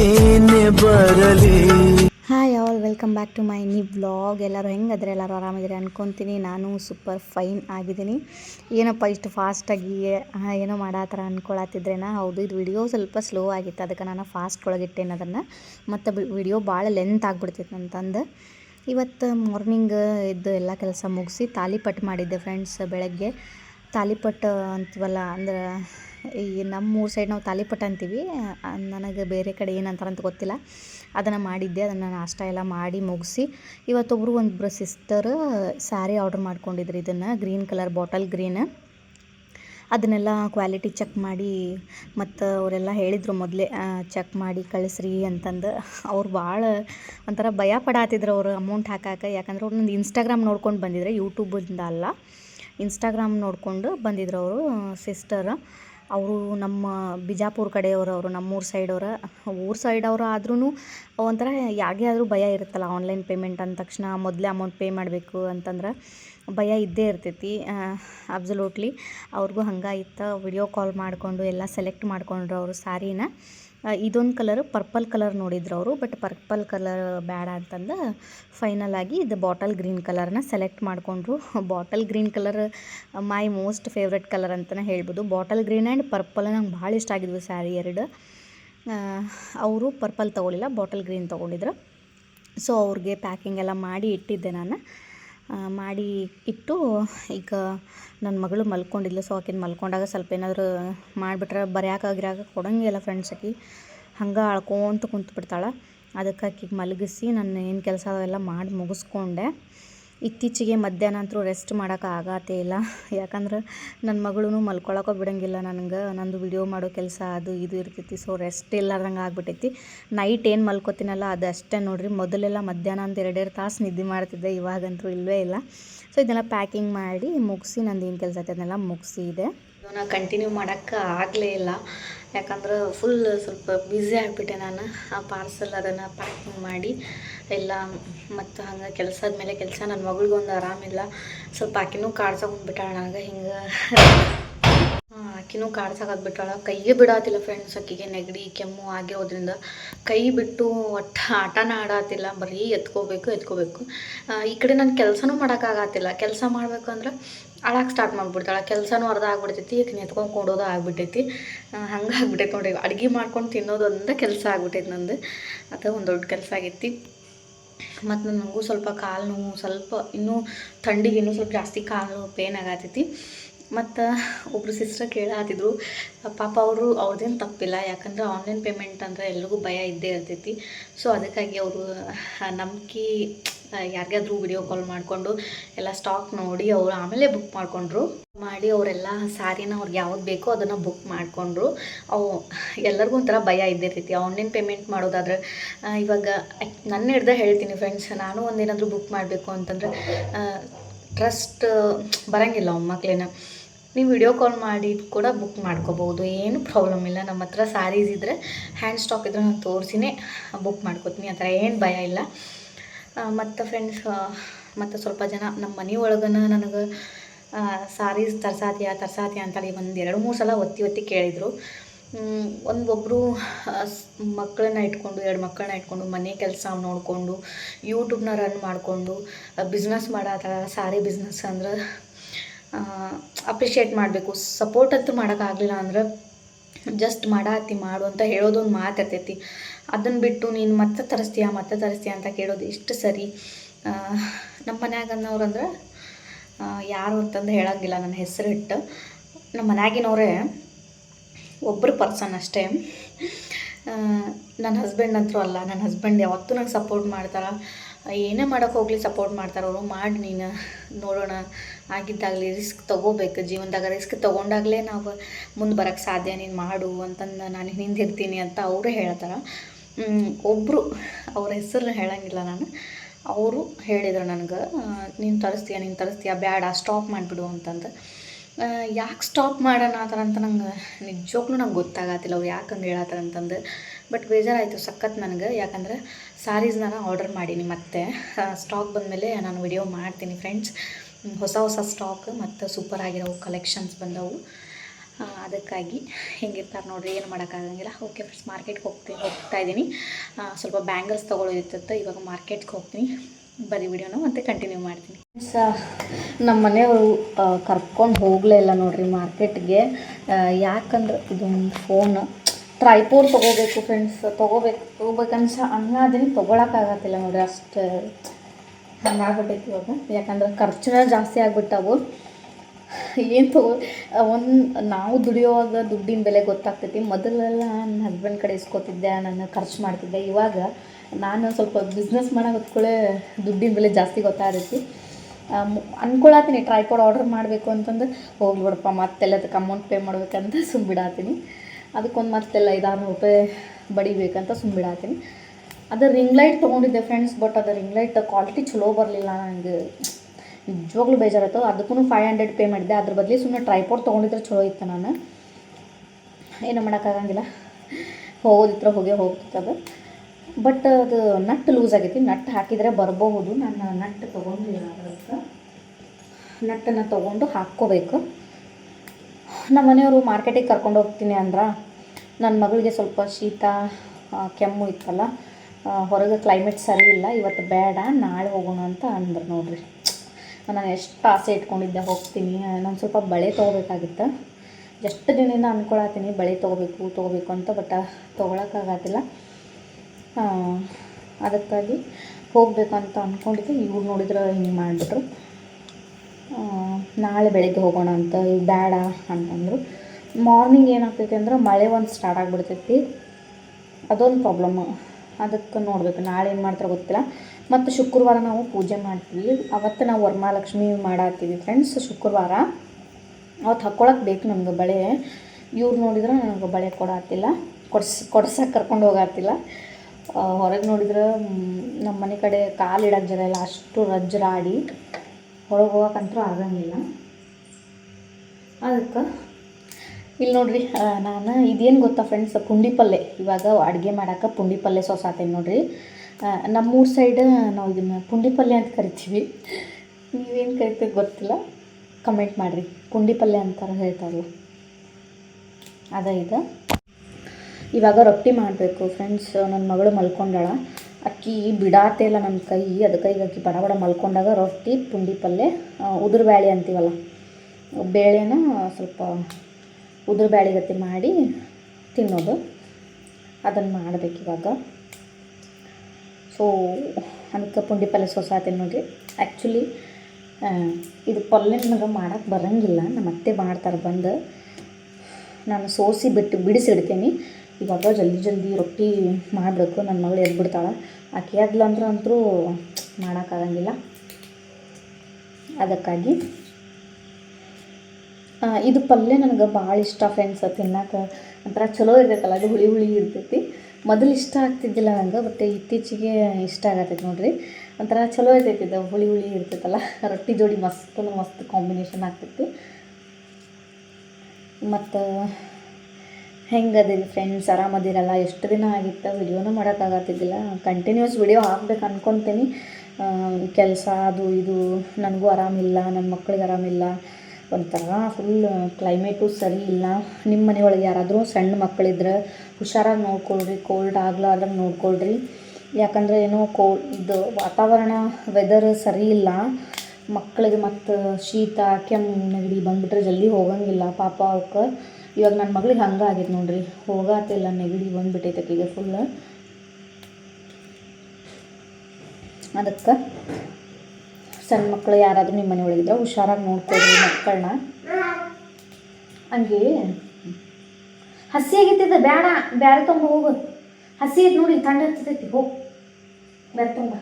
ಏನೇ ಬರಲಿ. Hi all welcome back to my new vlog ಎಲ್ಲರೂ ಹೆಂಗದ್ರೆ ಎಲ್ಲರೂ ಆರಾಮಿದ್ರೆ ಅನ್ಕೊತೀನಿ. ನಾನು ಸೂಪರ್ ಫೈನ್ ಆಗಿದ್ದೀನಿ. ಏನಪ್ಪ ಇಷ್ಟು ಫಾಸ್ಟಾಗಿ ಏನೋ ಮಾಡೋ ಮಾಡಾತರ ನಾ ಹೌದು, ಇದು ವಿಡಿಯೋ ಸ್ವಲ್ಪ ಸ್ಲೋ ಆಗಿತ್ತು. ಅದಕ್ಕೆ ನಾನು ಫಾಸ್ಟ್ ಒಳಗಿಟ್ಟೇನೆ ಅದನ್ನು ಮತ್ತು ವಿಡಿಯೋ ಭಾಳ ಲೆಂತ್ ಆಗಿಬಿಡ್ತಿತ್ತು ಅಂತಂದು ಇವತ್ತು ಮಾರ್ನಿಂಗ್ ಇದ್ದು ಎಲ್ಲ ಕೆಲಸ ಮುಗಿಸಿ ತಾಲಿಪಟ್ಟು ಮಾಡಿದ್ದೆ ಫ್ರೆಂಡ್ಸ್ ಬೆಳಗ್ಗೆ. ತಾಲಿಪಟ್ಟು ಅಂತೀವಲ್ಲ, ಅಂದ್ರೆ ಈ ನಮ್ಮ ಊರ ಸೈಡ್ ನಾವು ತಾಲಿಪಟ್ಟು ಅಂತೀವಿ. ನನಗೆ ಬೇರೆ ಕಡೆ ಏನಂತಾರೆ ಅಂತ ಗೊತ್ತಿಲ್ಲ. ಅದನ್ನು ಮಾಡಿದ್ದೆ, ಅದನ್ನು ನಾಷ್ಟ ಎಲ್ಲ ಮಾಡಿ ಮುಗಿಸಿ. ಇವತ್ತೊಬ್ಬರು ಒಂದಿಬ್ಬರು ಸಿಸ್ಟರ್ ಸ್ಯಾರಿ ಆರ್ಡ್ರ್ ಮಾಡ್ಕೊಂಡಿದ್ರು ಇದನ್ನು ಗ್ರೀನ್ ಕಲರ್ ಬಾಟಲ್ ಗ್ರೀನ್ ಅದನ್ನೆಲ್ಲ ಕ್ವಾಲಿಟಿ ಚೆಕ್ ಮಾಡಿ, ಮತ್ತು ಅವರೆಲ್ಲ ಹೇಳಿದರು ಮೊದಲೇ ಚೆಕ್ ಮಾಡಿ ಕಳಿಸ್ರಿ ಅಂತಂದು. ಅವ್ರು ಭಾಳ ಒಂಥರ ಭಯ ಪಡಾತಿದ್ರು ಅವರು ಅಮೌಂಟ್ ಹಾಕಾಕ. ಯಾಕಂದ್ರೆ ಅವ್ರು ನಂದು ಇನ್ಸ್ಟಾಗ್ರಾಮ್ ನೋಡ್ಕೊಂಡು ಬಂದಿದ್ರೆ ಯೂಟ್ಯೂಬಿಂದ ಅಲ್ಲ. ಇನ್ಸ್ಟಾಗ್ರಾಮ್ ನೋಡಿಕೊಂಡು ಬಂದಿದ್ರು ಅವರು ಸಿಸ್ಟರ್ ಅವರು ನಮ್ಮ ಬಿಜಾಪುರ ಕಡೆಯವರು, ಅವರು ನಮ್ಮೂರ ಸೈಡವ್ರು, ಊರ ಸೈಡ್ ಅವರು ಆದ್ರೂ ಒಂಥರ ಯಾಕೆ ಆದರೂ ಭಯ ಇರುತ್ತಲ್ಲ ಆನ್ಲೈನ್ ಪೇಮೆಂಟ್ ಅಂದ ತಕ್ಷಣ ಮೊದಲೇ ಅಮೌಂಟ್ ಪೇ ಮಾಡಬೇಕು ಅಂತಂದ್ರೆ ಭಯ ಇದ್ದೇ ಇರ್ತೈತಿ. ಅಬ್ಸಲ್ಯೂಟ್ಲಿ ಅವ್ರಿಗೂ ಹಂಗೆ ಇತ್ತು ವಿಡಿಯೋ ಕಾಲ್ ಮಾಡಿಕೊಂಡು ಎಲ್ಲ ಸೆಲೆಕ್ಟ್ ಮಾಡ್ಕೊಂಡ್ರು ಅವರು ಸ್ಯಾರಿನ ಇದೊಂದು ಕಲರ್ ಪರ್ಪಲ್ ಕಲರ್ ನೋಡಿದ್ರು ಅವರು ಬಟ್ ಪರ್ಪಲ್ ಕಲರ್ ಬೇಡ ಅಂತಂದು ಫೈನಲ್ ಆಗಿ ಇದು ಬಾಟಲ್ ಗ್ರೀನ್ ಕಲರ್ನ ಸೆಲೆಕ್ಟ್ ಮಾಡಿಕೊಂಡ್ರು. Bottle green colour my most favourite colour ಅಂತಲೇ ಹೇಳ್ಬೋದು. ಬಾಟಲ್ ಗ್ರೀನ್ ಆ್ಯಂಡ್ ಪರ್ಪಲ್ ನಂಗೆ ಭಾಳ ಇಷ್ಟ ಆಗಿದ್ವು ಸ್ಯಾರಿ ಎರಡು. ಅವರು ಪರ್ಪಲ್ ತೊಗೊಳಿಲ್ಲ ಬಾಟಲ್ ಗ್ರೀನ್ ತೊಗೊಂಡಿದ್ರು. ಸೊ ಅವ್ರಿಗೆ ಪ್ಯಾಕಿಂಗ್ ಎಲ್ಲ ಮಾಡಿ ಇಟ್ಟಿದ್ದೆ ನಾನು. ಮಾಡಿ ಇಟ್ಟು ಈಗ ನನ್ನ ಮಗಳು ಮಲ್ಕೊಂಡಿಲ್ಲ ಸೊ ಆಕಿನ ಮಲ್ಕೊಂಡಾಗ ಸ್ವಲ್ಪ ಏನಾದರೂ ಮಾಡಿಬಿಟ್ರೆ ಬರ್ಯಾಕ ಗಿರ್ಯಾಕ ಕೊಡಂಗಿಲ್ಲ ಫ್ರೆಂಡ್ಸ್ ಆಕಿ. ಹಂಗೆ ಅಳ್ಕೊಂತ ಕುಂತು ಬಿಡ್ತಾಳೆ ಅದಕ್ಕೆ ಆಕಿಗೆ ಮಲಗಿಸಿ ನಾನು ಏನು ಕೆಲಸ ಅವೆಲ್ಲ ಮಾಡಿ ಮುಗಿಸ್ಕೊಂಡೆ. ಇತ್ತೀಚೆಗೆ ಮಧ್ಯಾಹ್ನ ಅಂತೂ ರೆಸ್ಟ್ ಮಾಡೋಕೆ ಆಗತ್ತೇ ಇಲ್ಲ. ಯಾಕಂದ್ರೆ ನನ್ನ ಮಗಳೂ ಮಲ್ಕೊಳಕ್ಕೂ ಬಿಡೋಂಗಿಲ್ಲ ನನಗೆ. ನಂದು ವಿಡಿಯೋ ಮಾಡೋ ಕೆಲಸ ಅದು ಇದು ಇರ್ತೈತಿ. ಸೊ ರೆಸ್ಟ್ ಇಲ್ಲಾರ್ದಂಗೆ ಆಗ್ಬಿಟ್ಟೈತಿ ನೈಟ್ ಏನು ಮಲ್ಕೋತೀನಲ್ಲ ಅದು ಅಷ್ಟೇ ನೋಡಿರಿ. ಮೊದಲೆಲ್ಲ ಮಧ್ಯಾಹ್ನ ಅಂತ ಎರಡೆರಡು ತಾಸು ನಿದ್ದೆ ಮಾಡ್ತಿದ್ದೆ. ಇವಾಗಂತೂ ಇಲ್ಲವೇ ಇಲ್ಲ. ಸೊ ಇದನ್ನೆಲ್ಲ ಪ್ಯಾಕಿಂಗ್ ಮಾಡಿ ಮುಗಿಸಿ ನಂದು ಏನು ಕೆಲಸ ಐತೆ ಅದನ್ನೆಲ್ಲ ಮುಗಿಸಿದೆ. ಅದನ್ನು ಕಂಟಿನ್ಯೂ ಮಾಡೋಕ್ಕೆ ಆಗಲೇ ಇಲ್ಲ. ಯಾಕಂದ್ರೆ ಫುಲ್ ಸ್ವಲ್ಪ ಬ್ಯುಸಿ ಆಗಿಬಿಟ್ಟೆ ನಾನು. ಆ ಪಾರ್ಸಲ್ ಅದನ್ನು ಪ್ಯಾಕಿಂಗ್ ಮಾಡಿ ಎಲ್ಲ ಮತ್ತು ಹಂಗೆ ಕೆಲಸದ ಮೇಲೆ ಕೆಲಸ ನನ್ನ ಮಗಳಿಗೊಂದು ಆರಾಮಿಲ್ಲ ಸ್ವಲ್ಪ ಆಕಿನೂ ಕಾಡ್ಸಕೊಂಡ್ಬಿಟ್ಟಾಳ ನನಗೆ, ಹಿಂಗೆ. ಆಕಿನೂ ಕಾಡ್ಸಕತ್ಬಿಟ್ಟಾಳ ಕೈಗೆ ಬಿಡಾತಿಲ್ಲ ಫ್ರೆಂಡ್ಸ್ ಆಕಿಗೆ, ನೆಗಡಿ, ಕೆಮ್ಮು ಆಗಿರೋದ್ರಿಂದ ಕೈ ಬಿಟ್ಟು ಒಟ್ಟು ಆಟನ ಆಡಾತಿಲ್ಲ. ಬರೀ ಎತ್ಕೋಬೇಕು ಎತ್ಕೋಬೇಕು. ಈ ಕಡೆ ನಾನು ಕೆಲಸನೂ ಮಾಡೋಕ್ಕಾಗತ್ತಿಲ್ಲ ಕೆಲಸ ಮಾಡಬೇಕು ಅಂದ್ರೆ ಅಳಕ್ಕೆ ಸ್ಟಾರ್ಟ್ ಮಾಡಿಬಿಡ್ತಾಳೆ, ಕೆಲಸನೂ ಅರ್ಧ ಆಗ್ಬಿಡ್ತೈತಿ, ಈಗ ನೆತ್ಕೊಂಡು ಕೊಡೋದು ಆಗ್ಬಿಟ್ಟೈತಿ. ಹಂಗೆ ಆಗ್ಬಿಟ್ಟೈತಿ ನೋಡಿ ಅಡುಗೆ ಮಾಡ್ಕೊಂಡು ತಿನ್ನೋದು ಒಂದೇ ಕೆಲಸ ಆಗ್ಬಿಟ್ಟೈತಿ ನಂದು. ಅದು ಒಂದು ದೊಡ್ಡ ಕೆಲಸ ಆಗೈತಿ. ಮತ್ತು ನನಗೂ ಸ್ವಲ್ಪ ಕಾಲು ನೋವು ಸ್ವಲ್ಪ ಇನ್ನೂ, ಥಂಡಿಗೆ ಇನ್ನೂ ಸ್ವಲ್ಪ ಜಾಸ್ತಿ ಕಾಲು ಪೇನ್ ಆಗತೈತಿ. ಮತ್ತು ಒಬ್ಬರು ಸಿಸ್ಟರ್ ಕೇಳಾತಿದ್ರು, ಪಾಪ ಅವರು ಅವ್ರದ್ದೇನು ತಪ್ಪಿಲ್ಲ, ಯಾಕಂದ್ರೆ ಆನ್ಲೈನ್ ಪೇಮೆಂಟ್ ಅಂದರೆ ಎಲ್ರಿಗೂ ಭಯ ಇದ್ದೇ ಇರ್ತೈತಿ. ಸೊ ಅದಕ್ಕಾಗಿ ಅವರು ನಂಬಿಕೆ ಯಾರಿಗಾದ್ರೂ ವಿಡಿಯೋ ಕಾಲ್ ಮಾಡಿಕೊಂಡು ಎಲ್ಲ ಸ್ಟಾಕ್ ನೋಡಿ ಅವರು ಆಮೇಲೆ ಬುಕ್ ಮಾಡಿಕೊಂಡ್ರು. ಮಾಡಿ ಅವರೆಲ್ಲ ಸ್ಯಾರಿನ ಅವ್ರಿಗೆ ಯಾವ್ದು ಬೇಕೋ ಅದನ್ನು ಬುಕ್ ಮಾಡಿಕೊಂಡ್ರು. ಅವು, ಎಲ್ಲರಿಗೂ ಒಂಥರ ಭಯ ಇದ್ದಿರ್ತೈತಿ ಆನ್ಲೈನ್ ಪೇಮೆಂಟ್ ಮಾಡೋದಾದ್ರೆ ಇವಾಗ ನನ್ನ ಹಿಡ್ದ ಹೇಳ್ತೀನಿ ಫ್ರೆಂಡ್ಸ್ ನಾನು ಒಂದೇನಾದರೂ ಬುಕ್ ಮಾಡಬೇಕು ಅಂತಂದ್ರೆ ಟ್ರಸ್ಟ್ ಬರಂಗಿಲ್ಲ ಮಕ್ಕಳೇನ ನೀವು ವಿಡಿಯೋ ಕಾಲ್ ಮಾಡಿ ಕೂಡ ಬುಕ್ ಮಾಡ್ಕೋಬೋದು ಏನು ಪ್ರಾಬ್ಲಮ್ ಇಲ್ಲ. ನಮ್ಮ ಹತ್ರ ಸ್ಯಾರೀಸ್ ಇದ್ದರೆ ಹ್ಯಾಂಡ್ ಸ್ಟಾಕ್ ಇದ್ದರೆ ನಾನು ತೋರಿಸಿನೇ ಬುಕ್ ಮಾಡ್ಕೋತೀನಿ. ಆ ಥರ ಏನು ಭಯ ಇಲ್ಲ. ಮತ್ತು ಫ್ರೆಂಡ್ಸ್ ಮತ್ತು ಸ್ವಲ್ಪ ಜನ ನಮ್ಮ ಮನೆ ಒಳಗನ ನನಗೆ ಸಾರೀಸ್ ತರ್ಸಾತಿಯ ತರ್ಸಾತಿಯ ಅಂತೇಳಿ ಒಂದು ಎರಡು ಮೂರು ಸಲ ಒತ್ತಿ ಒತ್ತಿ ಕೇಳಿದರು. ಒಂದೊಬ್ಬರು ಮಕ್ಕಳನ್ನ ಇಟ್ಕೊಂಡು, ಎರಡು ಮಕ್ಕಳನ್ನ ಇಟ್ಕೊಂಡು, ಮನೆ ಕೆಲಸ ನೋಡಿಕೊಂಡು ಯೂಟ್ಯೂಬ್ನ ರನ್ ಮಾಡಿಕೊಂಡು ಬಿಸ್ನೆಸ್ ಮಾಡತ್ತಾಳ ಸಾರಿ ಬಿಸ್ನೆಸ್ ಅಂದ್ರೆ ಅಪ್ರಿಷಿಯೇಟ್ ಮಾಡಬೇಕು. ಸಪೋರ್ಟ್ ಅಂತೂ ಮಾಡೋಕ್ಕಾಗಲಿಲ್ಲ ಅಂದ್ರೆ ಜಸ್ಟ್ ಮಾಡಾತಿ ಮಾಡು ಅಂತ ಹೇಳೋದೊಂದು ಮಾತು ಇರ್ತೈತಿ. ಅದನ್ನು ಬಿಟ್ಟು ನೀನು ಮತ್ತೆ ತರಿಸ್ತೀಯಾ, ಮತ್ತೆ ತರಿಸ್ತೀಯ ಅಂತ ಕೇಳೋದು ಇಷ್ಟು ಸರಿ. ನಮ್ಮ ಮನ್ಯಾಗ ಅನ್ನೋರಂದ್ರೆ ಯಾರು ಅಂತಂದು ಹೇಳೋಂಗಿಲ್ಲ ನನ್ನ ಹೆಸರಿಟ್ಟು ನಮ್ಮ ಮನ್ಯಾಗಿನವರೇ ಒಬ್ಬರು ಪರ್ಸನ್ ಅಷ್ಟೇ. ನನ್ನ ಹಸ್ಬೆಂಡ್ ಅಂತರೂ ಅಲ್ಲ ನನ್ನ ಹಸ್ಬೆಂಡ್ ಯಾವತ್ತೂ ನಂಗೆ ಸಪೋರ್ಟ್ ಮಾಡ್ತಾರೆ. ಏನೇ ಮಾಡೋಕ್ಕೆ ಹೋಗಲಿ ಸಪೋರ್ಟ್ ಮಾಡ್ತಾರೆ ಅವರು. ಮಾಡಿ ನೀನು, ನೋಡೋಣ. ಆಗಿದ್ದಾಗಲಿ ರಿಸ್ಕ್ ತೊಗೋಬೇಕು. ಜೀವನದಾಗ ರಿಸ್ಕ್ ತೊಗೊಂಡಾಗಲೇ ನಾವು ಮುಂದೆ ಬರೋಕ್ಕೆ ಸಾಧ್ಯ, ನೀನು ಮಾಡು ಅಂತಂದು ನಾನು ಹಿಂದಿರ್ತೀನಿ ಅಂತ ಅವರು ಹೇಳ್ತಾರೆ. ಒಬ್ಬರು ಅವ್ರ ಹೆಸರು ಹೇಳಂಗಿಲ್ಲ ನಾನು. ಅವರು ಹೇಳಿದರು ನನಗೆ ನೀನು ತರಿಸ್ತೀಯ ನೀನು ತರಿಸ್ತೀಯ ಬೇಡ ಸ್ಟಾಪ್ ಮಾಡಿಬಿಡು ಅಂತಂದು. ಯಾಕೆ ಸ್ಟಾಪ್ ಮಾಡೋಣ ಆ ಥರ ಅಂತ ನಂಗೆ ನಿಜವಾಗ್ಲೂ ನಂಗೆ ಗೊತ್ತಾಗತ್ತಿಲ್ಲ ಅವ್ರು ಯಾಕೆ ಹಂಗೆ ಹೇಳತ್ತಾರ ಅಂತಂದು. ಬಟ್ ಬೇಜಾರಾಯಿತು ಸಖತ್ ನನಗೆ. ಯಾಕಂದ್ರೆ ಸ್ಯಾರೀಸ್ ನಾನು ಆರ್ಡರ್ ಮಾಡೀನಿ ಮತ್ತೆ. ಸ್ಟಾಕ್ ಬಂದಮೇಲೆ ನಾನು ವಿಡಿಯೋ ಮಾಡ್ತೀನಿ ಫ್ರೆಂಡ್ಸ್ ಹೊಸ ಹೊಸ ಸ್ಟಾಕ್ ಮತ್ತು ಸೂಪರ್ ಆಗಿರೋ ಕಲೆಕ್ಷನ್ಸ್ ಬಂದವು. ಅದಕ್ಕಾಗಿ ಹೆಂಗಿರ್ತಾರೆ ನೋಡ್ರಿ, ಏನು ಮಾಡೋಕ್ಕಾಗಂಗಿಲ್ಲ. ಓಕೆ ಫ್ರೆಂಡ್ಸ್ ಮಾರ್ಕೆಟ್ಗೆ ಹೋಗ್ತೀನಿ ಹೋಗ್ತಾ ಇದ್ದೀನಿ ಸ್ವಲ್ಪ ಬ್ಯಾಂಗಲ್ಸ್ ತೊಗೊಳ್ಳೋದಿತ್ತು ಇವಾಗ ಮಾರ್ಕೆಟ್ಗೆ ಹೋಗ್ತೀನಿ. ಬರೀ ವಿಡಿಯೋನ ಮತ್ತೆ ಕಂಟಿನ್ಯೂ ಮಾಡ್ತೀನಿ. ಫ್ರೆಂಡ್ಸ್ ನಮ್ಮ ಮನೆಯವರು ಕರ್ಕೊಂಡು ಹೋಗಲೇ ಇಲ್ಲ ನೋಡ್ರಿ ಮಾರ್ಕೆಟ್ಗೆ ಯಾಕಂದ್ರೆ ಇದೊಂದು ಫೋನ್ ಟ್ರೈಪೋಡ್ ತೊಗೋಬೇಕು ಫ್ರೆಂಡ್ಸ್ ತೊಗೋಬೇಕು, ತೊಗೋಬೇಕನ್ಸ ಅನ್ನೋದನ್ನ ತೊಗೊಳಕ್ಕಾಗತ್ತಿಲ್ಲ ನೋಡ್ರಿ ಅಷ್ಟು. ಹಂಗಾಗ್ಬಿಟ್ಟೈತಿ ಇವಾಗ. ಯಾಕಂದ್ರೆ ಖರ್ಚುನೇ ಜಾಸ್ತಿ ಆಗ್ಬಿಟ್ಟವು. ಏನು ತಗೋ ಒಂದು ನಾವು ದುಡಿಯೋವಾಗ ದುಡ್ಡಿನ ಬೆಲೆ ಗೊತ್ತಾಗ್ತೈತಿ. ಮೊದಲೆಲ್ಲ ನನ್ನ ಹಸ್ಬೆಂಡ್ ಕಡೆ ಇಸ್ಕೊತಿದ್ದೆ ನಾನು ಖರ್ಚು ಮಾಡ್ತಿದ್ದೆ. ಇವಾಗ ನಾನು ಸ್ವಲ್ಪ ಬಿಸ್ನೆಸ್ ಮಾಡೋ ಹೊತ್ಕೊಳ್ಳೆ ದುಡ್ಡಿನ ಬೆಲೆ ಜಾಸ್ತಿ ಗೊತ್ತಾಗೈತಿ ಅನ್ಕೊಳತ್ತೀನಿ ಟ್ರೈಪೋಡ್ ಆರ್ಡರ್ ಮಾಡಬೇಕು ಅಂತಂದು. ಹೋಗ್ಲಿ ಬಿಡಪ್ಪ ಮತ್ತೆಲ್ಲದಕ್ಕೆ ಅಮೌಂಟ್ ಪೇ ಮಾಡ್ಬೇಕಂತ ಸುಮ್ಬಿಡಾತೀನಿ. ಅದಕ್ಕೊಂದು ಮತ್ತೆಲ್ಲ ಐದಾರು ರೂಪಾಯಿ ಬಡಿಬೇಕಂತ ಸುಮ್ಬಿಡಾತೀನಿ. ಅದು ರಿಂಗ್ ಲೈಟ್ ತೊಗೊಂಡಿದ್ದೆ ಫ್ರೆಂಡ್ಸ್ ಬಟ್ ಅದು ರಿಂಗ್ ಲೈಟ್ ಕ್ವಾಲಿಟಿ ಚಲೋ ಬರಲಿಲ್ಲ ನನಗೆ ನಿಜವಾಗ್ಲೂ ಬೇಜಾರಾಯ್ತು. ಅದಕ್ಕೂ ಫೈವ್ ಹಂಡ್ರೆಡ್ ಪೇ ಮಾಡಿದ್ದೆ. ಅದ್ರ ಬದಲಿ ಸುಮ್ಮನೆ ಟ್ರೈಪೋರ್ಟ್ ತೊಗೊಂಡಿದ್ರೆ ಚಲೋ ಇತ್ತು ನಾನು. ಏನು ಮಾಡೋಕ್ಕಾಗಂಗಿಲ್ಲ. ಹೋಗೋದಿತ್ರ ಹೋಗೇ, ಹೋಗ್ತಿತ್ತು ಅದು. ಬಟ್ ಅದು ನಟ್ ಲೂಸ್ ಆಗೈತಿ. ನಟ್ ಹಾಕಿದರೆ ಬರಬಹುದು. ನಾನು ನಟ್ ತೊಗೊಂಡಿಲ್ಲ ಅದಕ್ಕೆ ನಟ್ಟನ್ನು ತೊಗೊಂಡು ಹಾಕ್ಕೋಬೇಕು. ನಮ್ಮ ಮನೆಯವರು ಮಾರ್ಕೆಟಿಗೆ ಕರ್ಕೊಂಡು ಹೋಗ್ತೀನಿ ಅಂದ್ರೆ ನನ್ನ ಮಗಳಿಗೆ ಸ್ವಲ್ಪ ಶೀತ, ಕೆಮ್ಮು ಇತ್ತಲ್ಲ ಹೊರಗೆ ಕ್ಲೈಮೇಟ್ ಸರಿ ಇಲ್ಲ, ಇವತ್ತು ಬೇಡ, ನಾಳೆ ಹೋಗೋಣ ಅಂತ ಅಂದ್ರು ನೋಡ್ರಿ. ನಾನು ಎಷ್ಟು ಆಸೆ ಇಟ್ಕೊಂಡಿದ್ದೆ, ಹೋಗ್ತೀನಿ. ನಾನು ಸ್ವಲ್ಪ ಬಳೆ ತೊಗೋಬೇಕಾಗಿತ್ತು. ಎಷ್ಟು ದಿನದಿಂದ ಅಂದ್ಕೊಳತ್ತೀನಿ ಬಳೆ ತೊಗೋಬೇಕು ತೊಗೋಬೇಕು ಅಂತ ಬಟ್ ತೊಗೊಳಕ್ಕಾಗತ್ತಿಲ್ಲ ಅದಕ್ಕಾಗಿ ಹೋಗಬೇಕು ಅಂತ ಅಂದ್ಕೊಂಡಿದ್ದೆ ಇವ್ರು ನೋಡಿದ್ರೆ ಹಿಂಗೆ ಮಾಡಿಬಿಟ್ರು. ನಾಳೆ ಬೆಳಗ್ಗೆ ಹೋಗೋಣ ಅಂತ ಈಗ ಬೇಡ ಅಂತಂದರು. ಮಾರ್ನಿಂಗ್ ಏನಾಗ್ತೈತಿ ಅಂದ್ರೆ, ಮಳೆ ಒಂದು ಸ್ಟಾರ್ಟ್ ಆಗಿಬಿಡ್ತೈತಿ. ಅದೊಂದು ಪ್ರಾಬ್ಲಮ್ಮು ಅದಕ್ಕೆ ನೋಡಬೇಕು. ನಾಳೆ ಏನು ಮಾಡ್ತಾರೆ ಗೊತ್ತಿಲ್ಲ. ಮತ್ತು ಶುಕ್ರವಾರ ನಾವು ಪೂಜೆ ಮಾಡ್ತೀವಿ. ಅವತ್ತು ನಾವು ವರಮಹಾಲಕ್ಷ್ಮಿ ಮಾಡತ್ತೀವಿ ಫ್ರೆಂಡ್ಸ್ ಶುಕ್ರವಾರ ಅವತ್ತು ಹಾಕ್ಕೊಳಕ್ಕೆ ಬೇಕು ನಮ್ಗೆ ಬಳೆ. ಇವ್ರು ನೋಡಿದ್ರೆ ನನಗೆ ಬಳೆ ಕೊಡತ್ತಿಲ್ಲ ಕೊಡ್ಸಿ ಕೊಡ್ಸಕ್ಕೆ ಕರ್ಕೊಂಡು ಹೋಗತ್ತಿಲ್ಲ ಹೊರಗೆ ನೋಡಿದ್ರೆ ನಮ್ಮ ಮನೆ ಕಡೆ ಕಾಲು ಇಡೋಕ್ಕೆ ಜನ ಇಲ್ಲ. ಅಷ್ಟು ರಜ್ಜರಾಡಿ. ಹೊರಗೆ ಹೋಗೋಕ್ಕಂತೂ ಆಗಂಗಿಲ್ಲ. ಅದಕ್ಕೆ ಇಲ್ಲಿ ನೋಡ್ರಿ ನಾನು ಇದೇನು ಗೊತ್ತಾ ಫ್ರೆಂಡ್ಸ್ ಪುಂಡಿ ಪಲ್ಲೆ. ಇವಾಗ ಅಡುಗೆ ಮಾಡೋಕೆ ಪುಂಡಿ ಪಲ್ಲೆ ಸೊಸಾತೇನೆ ನೋಡ್ರಿ. ನಮ್ಮೂರ ಸೈಡ್ ನಾವು ಇದನ್ನು ಪುಂಡಿ ಪಲ್ಯ ಅಂತ ಕರಿತೀವಿ. ನೀವೇನು ಕರಿತೀವಿ ಗೊತ್ತಿಲ್ಲ? ಕಮೆಂಟ್ ಮಾಡಿರಿ. ಪುಂಡಿ ಪಲ್ಯ ಅಂತಾರೆ ಹೇಳ್ತಾರಲ್ಲ. ಅದ ಇದು. ಇವಾಗ ರೊಟ್ಟಿ ಮಾಡಬೇಕು ಫ್ರೆಂಡ್ಸ್ ನನ್ನ ಮಗಳು ಮಲ್ಕೊಂಡಾಳ. ಅಕ್ಕಿ ಬಿಡಾತೆ ಇಲ್ಲ ನನ್ನ ಕೈ, ಅದಕ್ಕೆ ಈಗ ಅಕ್ಕಿ ಬಡ ಬಡ ಮಲ್ಕೊಂಡಾಗ ರೊಟ್ಟಿ, ಪುಂಡಿ ಪಲ್ಯ ಉದುರು ಬ್ಯಾಳೆ ಅಂತೀವಲ್ಲ. ಬೇಳೆನ ಸ್ವಲ್ಪ ಉದುರು ಬ್ಯಾಳಿಗತಿ ಮಾಡಿ ತಿನ್ನೋದು. ಅದನ್ನು ಮಾಡಬೇಕು ಇವಾಗ. ಸೊ ಅದಕ್ಕೆ ಪುಂಡಿ ಪಲ್ಯ ಸೊಸಾತಿ ತಿನ್ನೋದು ಆ್ಯಕ್ಚುಲಿ ಇದು ಪಲ್ಯ ನನಗೆ ಮಾಡೋಕ್ಕೆ ಬರೋಂಗಿಲ್ಲ. ನಮ್ಮ ಅತ್ತೆ ಮಾಡ್ತಾರೆ ಬಂದು. ನಾನು ಸೋಸಿ ಬಿಟ್ಟು ಬಿಡಿಸಿಡ್ತೀನಿ ಇವಾಗ ಜಲ್ದಿ ಜಲ್ದಿ ರೊಟ್ಟಿ ಮಾಡಬೇಕು. ನನ್ನ ಮಗಳು ಎದ್ಬಿಡ್ತಾಳೆ. ಆಕೆ ಎದ್ಲ ಅಂದ್ರೆ ಅಂತೂ ಮಾಡೋಕ್ಕಾಗಂಗಿಲ್ಲ ಅದಕ್ಕಾಗಿ ಇದು ಪಲ್ಯ ನನಗೆ ಭಾಳ ಇಷ್ಟ ಫ್ರೆಂಡ್ಸ್ ತಿನ್ನಕ್ಕೆ ಒಂಥರ ಚಲೋ ಇರ್ತೈತಲ್ಲ, ಅದು ಹುಳಿ ಹುಳಿ ಇರ್ತೈತಿ. ಮೊದಲು ಇಷ್ಟ ಆಗ್ತಿದ್ದಿಲ್ಲ ನಂಗೆ, ಬಟ್ ಇತ್ತೀಚೆಗೆ ಇಷ್ಟ ಆಗತ್ತೈತೆ ನೋಡ್ರಿ. ಒಂಥರ ಚಲೋ ಇರ್ತೈತಿ ಇದು, ಹುಳಿ ಹುಳಿ ಇರ್ತೈತಲ್ಲ, ರೊಟ್ಟಿ ಜೋಡಿ ಮಸ್ತ್ ಮಸ್ತ್ ಕಾಂಬಿನೇಷನ್ ಆಗ್ತೈತಿ. ಮತ್ತು ಹೆಂಗದಿರಿ ಫ್ರೆಂಡ್ಸ್ ಆರಾಮದಿರಲ್ಲ ಎಷ್ಟು ದಿನ ಆಗಿತ್ತು ವಿಡಿಯೋನೂ ಮಾಡೋಕ್ಕಾಗತ್ತಿದ್ದಿಲ್ಲ ಕಂಟಿನ್ಯೂಸ್ ವಿಡಿಯೋ ಹಾಕ್ಬೇಕು ಅಂದ್ಕೊತೀನಿ ಕೆಲಸ ಅದು ಇದು, ನನಗೂ ಆರಾಮಿಲ್ಲ ನನ್ನ ಮಕ್ಳಿಗೆ ಆರಾಮಿಲ್ಲ. ಒಂಥರ ಫುಲ್ ಕ್ಲೈಮೇಟು ಸರಿ ಇಲ್ಲ. ನಿಮ್ಮ ಮನೆಯೊಳಗೆ ಯಾರಾದರೂ ಸಣ್ಣ ಮಕ್ಕಳಿದ್ರೆ ಹುಷಾರಾಗಿ ನೋಡ್ಕೊಳ್ರಿ ಕೋಲ್ಡ್ ಆಗ್ಲಾರ್ದಂಗೆ ನೋಡ್ಕೊಳ್ರಿ. ಯಾಕಂದರೆ ಏನೋ ಕೋ ಇದು ವಾತಾವರಣ ವೆದರ್ ಸರಿ ಇಲ್ಲ. ಮಕ್ಕಳಿಗೆ ಮತ್ತು ಶೀತ, ಕೆಮ್ಮು, ನೆಗಡಿ ಬಂದುಬಿಟ್ರೆ ಜಲ್ದಿ ಹೋಗಂಗಿಲ್ಲ. ಪಾಪ ಅವಕ್ಕೆ, ಇವಾಗ ನನ್ನ ಮಗಳಿಗೆ ಹಂಗೆ ಆಗೈತೆ ನೋಡ್ರಿ. ಹೋಗತ್ತಿಲ್ಲ ನೆಗಡಿ ಬಂದುಬಿಟ್ಟೈತೆ ಆಕೆಗೆ ಫುಲ್ ಅದಕ್ಕೆ ಸಣ್ಣ ಮಕ್ಕಳು ಯಾರಾದರೂ ನಿಮ್ಮ ಮನೆ ಒಳಗಿದ್ರೆ ಹುಷಾರಾಗಿ ನೋಡ್ಕೊಳ್ರಿ ಮಕ್ಕಳನ್ನ ಹಂಗೆ. ಹಸಿ ಆಗೈತಿದ ಬೇಡ ಬೇರೆ ತೊಂಬ ಹೋಗು. ಹಸಿ ಐತೆ ನೋಡಿ ತಂಡ ಹತ್ತೈತಿ ಹೋ. ಬೇರೆ ತೊಂಬ.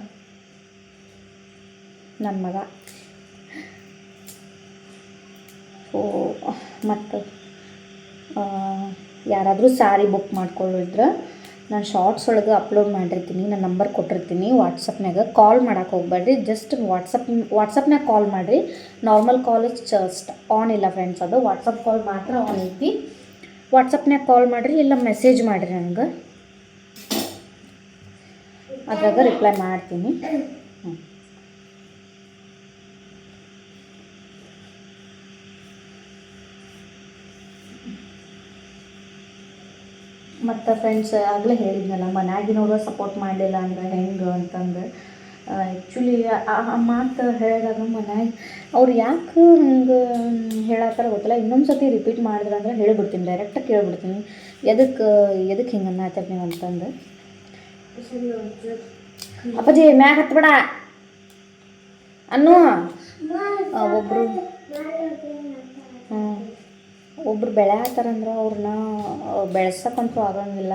ನನ್ನ ಮಗ. ಓ ಮತ್ತು ಯಾರಾದರೂ ಸಾರಿ ಬುಕ್ ಮಾಡ್ಕೊಳ್ಳಿದ್ರೆ ನಾನು ಶಾರ್ಟ್ಸ್ ಒಳಗೆ ಅಪ್ಲೋಡ್ ಮಾಡಿರ್ತೀನಿ, ನನ್ನ ನಂಬರ್ ಕೊಟ್ಟಿರ್ತೀನಿ ವಾಟ್ಸಪ್ನಾಗ ಕಾಲ್ ಮಾಡೋಕೆ ಹೋಗ್ಬೇಡ್ರಿ. ಜಸ್ಟ್ ವಾಟ್ಸಪ್ ವಾಟ್ಸಪ್ನಾಗ ಕಾಲ್ ಮಾಡಿರಿ. ನಾರ್ಮಲ್ ಕಾಲ್ ಜಸ್ಟ್ ಆನ್ ಇಲ್ಲ ಫ್ರೆಂಡ್ಸ್ ಅದು ವಾಟ್ಸಪ್ ಕಾಲ್ ಮಾತ್ರ ಆನ್ ಐತಿ. ವಾಟ್ಸಪ್ನಾಗ ಕಾಲ್ ಮಾಡಿರಿ, ಇಲ್ಲ ಮೆಸೇಜ್ ಮಾಡಿರಿ ನನಗೆ. ಅದ್ರಾಗ ರಿಪ್ಲೈ ಮಾಡ್ತೀನಿ. ಹ್ಞೂ ಮತ್ತು ಫ್ರೆಂಡ್ಸ್ ಆಗಲೇ ಹೇಳಿದ್ನಲ್ಲ ಮನ್ಯಾಗಿನವರು ಸಪೋರ್ಟ್ ಮಾಡಲಿಲ್ಲ ಅಂದ್ರೆ ಹೆಂಗೆ ಅಂತಂದು. ಆ್ಯಕ್ಚುಲಿ ಆ ಮಾತು ಹೇಳಿದಾಗ ಮನ್ಯಾಗ ಅವ್ರು ಯಾಕೆ ಹಂಗೆ ಹೇಳತ್ತಾರ ಗೊತ್ತಿಲ್ಲ ಇನ್ನೊಂದು ಸತಿ ರಿಪೀಟ್ ಮಾಡಿದ್ರೆ ಅಂದ್ರೆ ಹೇಳಿಬಿಡ್ತೀನಿ ಡೈರೆಕ್ಟಾಗಿ ಕೇಳಿಬಿಡ್ತೀನಿ. ಎದಕ್ಕೆ ಎದಕ್ಕೆ ಹಿಂಗೆ ಅನ್ನತ್ತಾರ ನೀವು ಅಂತಂದು. ಅಪ್ಪಾಜಿ, ಮ್ಯಾಗ ಹತ್ಬೇಡ. ಅನ್ನು. ಒಬ್ಬರು ಒಬ್ರು ಬೆಳೆಯತ್ತಾರಂದ್ರೆ ಅವ್ರನ್ನ ಬೆಳೆಸಕ್ಕಂತೂ ಆಗಂಗಿಲ್ಲ.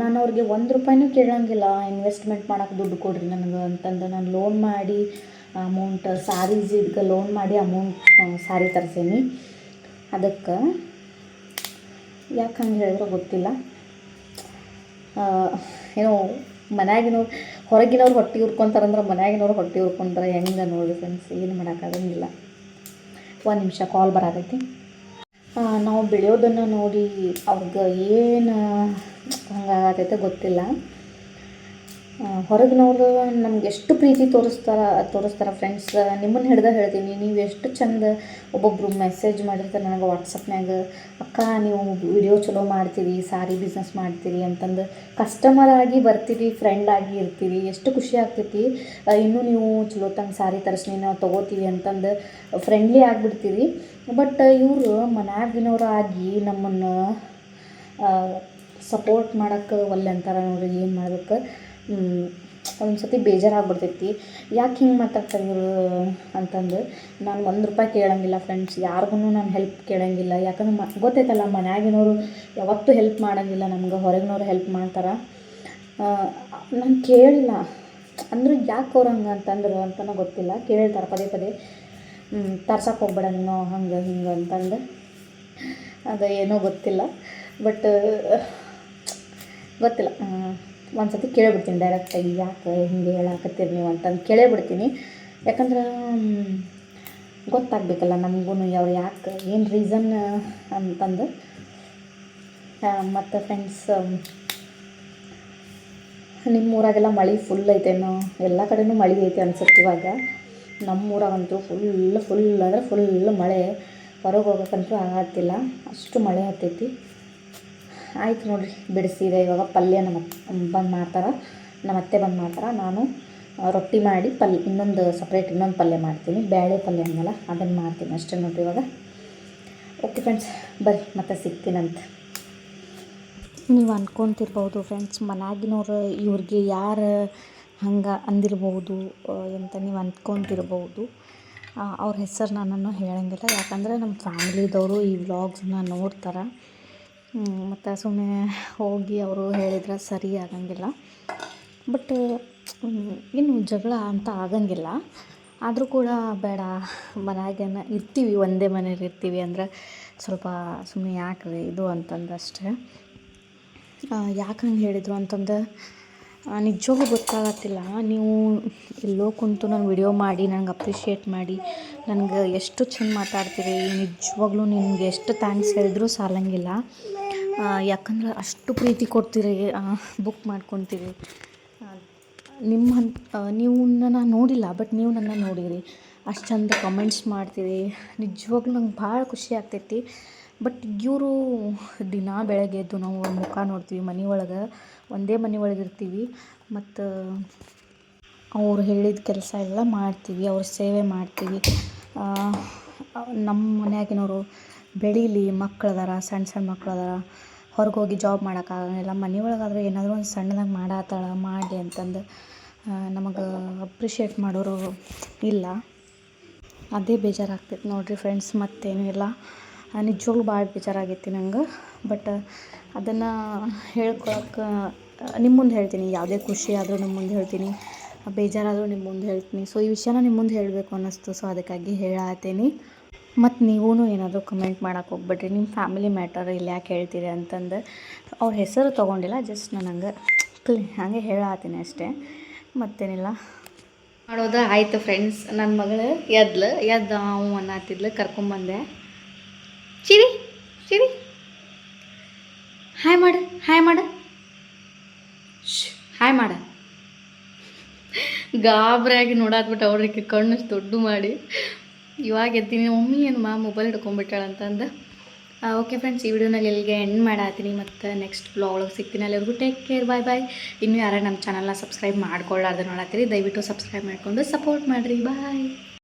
ನಾನು ಅವ್ರಿಗೆ ಒಂದು ರೂಪಾಯಿನೂ ಕೇಳೋಂಗಿಲ್ಲ. ಇನ್ವೆಸ್ಟ್ಮೆಂಟ್ ಮಾಡಕ್ಕೆ ದುಡ್ಡು ಕೊಡ್ರಿ ನನಗೆ ಅಂತಂದು ನಾನು ಲೋನ್ ಮಾಡಿ ಅಮೌಂಟ್ ಸಾರೀಸ್ ಇದಕ್ಕೆ ಲೋನ್ ಮಾಡಿ ಅಮೌಂಟ್ ಸಾರಿ ತರ್ಸೀನಿ. ಅದಕ್ಕೆ, ಯಾಕೆ ಹಂಗೆ ಹೇಳಿದ್ರೆ ಗೊತ್ತಿಲ್ಲ. ಏನೋ ಮನ್ಯಾಗಿನವ್ರು ಹೊರಗಿನವ್ರು ಹೊಟ್ಟೆ ಉರ್ಕೊಂತಾರಂದ್ರೆ ಮನ್ಯಾಗಿನವ್ರು ಹೊಟ್ಟೆ ಹುರ್ಕೊಂಡ್ರೆ ಹೆಂಗೆ ನೋಡಿ ಫ್ರೆಂಡ್ಸ್ ಏನು ಮಾಡೋಕ್ಕಾಗಂಗಿಲ್ಲ ಒಂದು ನಿಮಿಷ ಕಾಲ್ ಬರತೈತಿ. ನಾವು ಬೆಳೆಯೋದನ್ನು ನೋಡಿ ಅವ್ರಿಗೆ ಏನು ಹಂಗಾಗತೈತೆ ಗೊತ್ತಿಲ್ಲ. ಹೊರಗಿನವ್ರು ನಮ್ಗೆ ಎಷ್ಟು ಪ್ರೀತಿ ತೋರಿಸ್ತಾರ ತೋರಿಸ್ತಾರ ಫ್ರೆಂಡ್ಸ್ ನಿಮ್ಮನ್ನು ಹಿಡ್ದು ಹೇಳ್ತೀನಿ, ನೀವು ಎಷ್ಟು ಚಂದ ಒಬ್ಬೊಬ್ಬರು ಮೆಸೇಜ್ ಮಾಡಿರ್ತಾರೆ ನನಗೆ ವಾಟ್ಸಪ್ನ್ಯಾಗ ಅಕ್ಕ, ನೀವು ವಿಡಿಯೋ ಚಲೋ ಮಾಡ್ತೀರಿ, ಸಾರಿ ಬಿಸ್ನೆಸ್ ಮಾಡ್ತೀರಿ ಅಂತಂದು. ಕಸ್ಟಮರ್ ಆಗಿ ಬರ್ತೀರಿ ಫ್ರೆಂಡ್ ಆಗಿ ಇರ್ತೀರಿ. ಎಷ್ಟು ಖುಷಿ ಆಗ್ತೈತಿ. ಇನ್ನೂ ನೀವು ಚಲೋ ತಂಗೆ ಸಾರಿ ತರಿಸ್ನಿ, ನಾವು ತೊಗೋತೀವಿ ಅಂತಂದು ಫ್ರೆಂಡ್ಲಿ ಆಗಿಬಿಡ್ತೀರಿ. ಬಟ್ ಇವರು ಮನ್ಯಾಗಿನವ್ರು ಆಗಿ ನಮ್ಮನ್ನು ಸಪೋರ್ಟ್ ಮಾಡೋಕ್ಕೆ ಒಲ್ಲೆ ಅಂತಾರೆ ನೋಡ್ರಿ, ಏನು ಮಾಡ್ಬೇಕು. ಒಂದು ಸತಿ ಬೇಜಾರಾಗ್ಬಿಡ್ತೈತಿ. ಯಾಕೆ ಹಿಂಗೆ ಮಾತಾಡ್ತಾರೆ ಇವರು ಅಂತಂದು? ನಾನು ಒಂದು ರೂಪಾಯಿ ಕೇಳಂಗಿಲ್ಲ ಫ್ರೆಂಡ್ಸ್ ಯಾರಿಗೂ ನಾನು ಹೆಲ್ಪ್ ಕೇಳಂಗಿಲ್ಲ. ಯಾಕಂದ್ರೆ ಮ, ಗೊತ್ತೈತಲ್ಲ ಮನ್ಯಾಗಿನವರು ಯಾವತ್ತೂ ಹೆಲ್ಪ್ ಮಾಡೋಂಗಿಲ್ಲ ನಮ್ಗೆ ಹೊರಗಿನವ್ರು ಹೆಲ್ಪ್ ಮಾಡ್ತಾರೆ. ನಾನು ಕೇಳಿಲ್ಲ. ಅಂದ್ರೆ ಯಾಕೆ ಅವ್ರು ಹಂಗೆ ಅಂತಂದ್ರು ಅಂತನೂ ಗೊತ್ತಿಲ್ಲ. ಕೇಳ್ತಾರೆ ಪದೇ ಪದೇ. ತರ್ಸಕ್ಕೆ ಹೋಗ್ಬೇಡ ಹಂಗೆ, ಹಿಂಗೆ ಅಂತಂದು. ಅದು ಏನೋ ಗೊತ್ತಿಲ್ಲ. ಬಟ್ ಗೊತ್ತಿಲ್ಲ. ಒಂದು ಸತಿ ಕೇಳಿಬಿಡ್ತೀನಿ ಡೈರೆಕ್ಟಾಗಿ ಯಾಕೆ ಹಿಂಗೆ ಹೇಳಾಕತ್ತೀರಿ ನೀವು ಅಂತಂದು ಕೇಳೇಬಿಡ್ತೀನಿ. ಯಾಕಂದ್ರೆ ಗೊತ್ತಾಗಬೇಕಲ್ಲ ನಮಗೂ ಅವ್ರು ಯಾಕೆ, ಏನು ರೀಸನ್ ಅಂತಂದು. ಮತ್ತು ಫ್ರೆಂಡ್ಸ್ ನಿಮ್ಮ ಊರಾಗೆಲ್ಲ ಮಳೆ ಫುಲ್ ಐತೇನೋ, ಎಲ್ಲ ಕಡೆನೂ ಮಳೆ ಐತೆ ಅನ್ಸುತ್ತೆ ಇವಾಗ. ನಮ್ಮ ಊರಾಗಂತೂ ಫುಲ್ ಫುಲ್ ಅಂದರೆ ಫುಲ್ ಮಳೆ, ಹೊರಗೆ ಹೋಗೋಕ್ಕಂತೂ ಆಗತ್ತಿಲ್ಲ ಅಷ್ಟು ಮಳೆ ಹತ್ತೈತಿ. ಆಯ್ತು ನೋಡಿರಿ ಬಿಡಿಸಿದೆ ಇವಾಗ ಪಲ್ಯ ನಮ್ಮ ಬಂದು ಮಾಡ್ತಾರೆ, ನಮ್ಮ ಅತ್ತೆ ಬಂದು ಮಾಡ್ತಾರೆ. ನಾನು ರೊಟ್ಟಿ ಮಾಡಿ ಪಲ್ಯ ಇನ್ನೊಂದು ಸಪ್ರೇಟ್ ಇನ್ನೊಂದು ಪಲ್ಯ ಮಾಡ್ತೀನಿ. ಬೇಳೆ ಪಲ್ಯ ಅನ್ನಲ್ಲ ಅದನ್ನು ಮಾಡ್ತೀನಿ ಅಷ್ಟೇ ನೋಡಿರಿ ಇವಾಗ. ಓಕೆ ಫ್ರೆಂಡ್ಸ್ ಬರ್ರಿ, ಮತ್ತೆ ಸಿಗ್ತೀನಂತ. ನೀವು ಅಂದ್ಕೊತಿರ್ಬೋದು ಫ್ರೆಂಡ್ಸ್ ಮನ್ಯಾಗಿನವ್ರು ಇವ್ರಿಗೆ ಯಾರು ಹಂಗೆ ಅಂದಿರ್ಬೋದು ಅಂತ ನೀವು ಅಂದ್ಕೊತಿರ್ಬೋದು ಅವ್ರ ಹೆಸರು ನಾನು ಹೇಳಂಗಿಲ್ಲ. ಯಾಕಂದರೆ ನಮ್ಮ ಫ್ಯಾಮಿಲಿದವರು ಈ ವ್ಲಾಗ್ಸನ್ನ ನೋಡ್ತಾರೆ. ಮತ್ತು ಸುಮ್ಮನೆ ಹೋಗಿ ಅವರು ಹೇಳಿದ್ರೆ ಸರಿ ಆಗಂಗಿಲ್ಲ. ಬಟ್ ಏನು ಜಗಳ ಅಂತ ಆಗಂಗಿಲ್ಲ. ಆದರೂ ಕೂಡ ಬೇಡ, ಮನ್ಯಾಗೇನ ಇರ್ತೀವಿ, ಒಂದೇ ಮನೇಲಿ ಇರ್ತೀವಿ ಅಂದರೆ ಸ್ವಲ್ಪ ಸುಮ್ಮನೆ ಯಾಕೆ ಇದು ಅಂತಂದು ಅಷ್ಟೇ. ಯಾಕೆ ಹಂಗೆ ಹೇಳಿದರು ಅಂತಂದ್ರೆ ನಿಜವಾಗ್ಲೂ ಗೊತ್ತಾಗತ್ತಿಲ್ಲ. ನೀವು ಎಲ್ಲೋ ಕುಂತು ನಾನು ವಿಡಿಯೋ ಮಾಡಿ ನನಗೆ ಅಪ್ರಿಷಿಯೇಟ್ ಮಾಡಿ, ನನಗೆ ಎಷ್ಟು ಚೆಂದ ಮಾತಾಡ್ತೀರಿ, ನಿಜವಾಗ್ಲೂ ನಿಮ್ಗೆ ಎಷ್ಟು ಥ್ಯಾಂಕ್ಸ್ ಹೇಳಿದ್ರೂ ಸಾಲಂಗಿಲ್ಲ. ಯಾಕಂದ್ರೆ ಅಷ್ಟು ಪ್ರೀತಿ ಕೊಡ್ತೀರಿ ಬುಕ್ ಮಾಡ್ಕೊತೀರಿ. ನಿಮ್ಮ ನೀವು ನನ್ನ ನೋಡಿಲ್ಲ ಬಟ್ ನೀವು ನನ್ನ ನೋಡಿರಿ. ಅಷ್ಟು ಚಂದ ಕಮೆಂಟ್ಸ್ ಮಾಡ್ತೀರಿ. ನಿಜವಾಗ್ಲೂ ನಂಗೆ ಭಾಳ ಖುಷಿ ಆಗ್ತೈತಿ. ಬಟ್ ಇವರು ದಿನ ಬೆಳಗ್ಗೆ ಎದ್ದು ನಾವು ಮುಖ ನೋಡ್ತೀವಿ, ಮನೆ ಒಳಗೆ, ಒಂದೇ ಮನೆ ಒಳಗೆ ಇರ್ತೀವಿ. ಮತ್ತು ಅವ್ರು ಹೇಳಿದ ಕೆಲಸ ಎಲ್ಲ ಮಾಡ್ತೀವಿ, ಅವ್ರ ಸೇವೆ ಮಾಡ್ತೀವಿ. ನಮ್ಮ ಮನೆಯಾಗಿನವರು ಬೆಳೀಲಿ ಮಕ್ಕಳದಾರ ಸಣ್ಣ ಸಣ್ಣ ಮಕ್ಕಳದಾರ ಹೊರಗೆ ಹೋಗಿ ಜಾಬ್ ಮಾಡೋಕ್ಕಾಗಂಗಿಲ್ಲ ಮನೆ ಒಳಗಾದ್ರೆ ಏನಾದರೂ ಒಂದು ಸಣ್ಣದಾಗಿ ಮಾಡತ್ತಾಳ ಮಾಡಿ ಅಂತಂದು ನಮಗೆ ಅಪ್ರಿಷಿಯೇಟ್ ಮಾಡೋರು ಇಲ್ಲ. ಅದೇ ಬೇಜಾರಾಗ್ತೈತೆ ನೋಡಿರಿ ಫ್ರೆಂಡ್ಸ್ ಮತ್ತೇನೂ ಇಲ್ಲ. ನಿಜವಾಗ್ಲೂ ಭಾಳ ಬೇಜಾರಾಗೈತಿ ನಂಗೆ. ಬಟ್ ಅದನ್ನು ಹೇಳ್ಕೊಳಕ್ಕೆ ನಿಮ್ಮ ಮುಂದೆ ಹೇಳ್ತೀನಿ. ಯಾವುದೇ ಖುಷಿ ಆದರೂ ನಿಮ್ಮ ಮುಂದೆ ಹೇಳ್ತೀನಿ. ಬೇಜಾರಾದರೂ ನಿಮ್ಮ ಮುಂದೆ ಹೇಳ್ತೀನಿ. ಸೊ ಈ ವಿಷಯನ ನಿಮ್ಮ ಮುಂದೆ ಹೇಳಬೇಕು ಅನ್ನಿಸ್ತು. ಸೊ ಅದಕ್ಕಾಗಿ ಹೇಳತ್ತೀನಿ ಮತ್ತು ನೀವೂ ಏನಾದರೂ ಕಮೆಂಟ್ ಮಾಡೋಕೆ ಹೋಗ್ಬೇಡ್ರಿ. ನಿಮ್ಮ ಫ್ಯಾಮಿಲಿ ಮ್ಯಾಟರ್ ಇಲ್ಲಿ ಯಾಕೆ ಹೇಳ್ತೀರಿ ಅಂತಂದು ಅವ್ರ ಹೆಸರು ತೊಗೊಂಡಿಲ್ಲ ಜಸ್ಟ್ ನಾನು ಹಂಗೆ ಕ್ಲಿ ಹಾಗೆ ಹೇಳತ್ತೀನಿ ಅಷ್ಟೇ. ಮತ್ತೇನಿಲ್ಲ. ಮಾಡೋದು? ಆಯಿತು ಫ್ರೆಂಡ್ಸ್ ನನ್ನ ಮಗಳು ಎದ್ಲು, ಎದ್ದು ಅವು ಅನ್ನತ್ತಿದ್ಲು ಕರ್ಕೊಂಬಂದೆ. ಚಿರಿ ಚಿರಿ. ಹಾಯ್ ಮಾಡು ಹಾಯ್ ಮಾಡು. ಹಾಯ್ ಮಾಡ. ಗಾಬರಿಯಾಗಿ ನೋಡಾಕ್ಬಿಟ್ಟು ಅವ್ರಿಗೆ ಕಣ್ಣು ದೊಡ್ಡ ಮಾಡಿ ಇವಾಗ ಎದ್ದೀನಿ ಮಮ್ಮಿ ಏನು ಮಾ ಮೊಬೈಲ್ ಹಿಡ್ಕೊಂಡ್ಬಿಟ್ಟಾಳ ಅಂತಂದು. ಓಕೆ ಫ್ರೆಂಡ್ಸ್ ಈ ವಿಡಿಯೋನಲ್ಲಿ ಎಲ್ಲಿಗೆ ಎಂಡ್ ಮಾಡಾತೀನಿ. ಮತ್ತು ನೆಕ್ಸ್ಟ್ ಬ್ಲಾಗ್ ಒಳಗೆ ಸಿಗ್ತೀನಿ ಅಲ್ಲಿವರೆಗೂ. ಟೇಕ್ ಕೇರ್ ಬಾಯ್ ಬಾಯ್ ಇನ್ನೂ ಯಾರು ನಮ್ಮ ಚಾನಲ್ನ ಸಬ್ಸ್ಕ್ರೈಬ್ ಮಾಡ್ಕೊಳ್ಳಾರ್ದು ನೋಡತ್ತೀರಿ, ದಯವಿಟ್ಟು ಸಬ್ಸ್ಕ್ರೈಬ್ ಮಾಡಿಕೊಂಡು ಸಪೋರ್ಟ್ ಮಾಡಿರಿ. ಬಾಯ್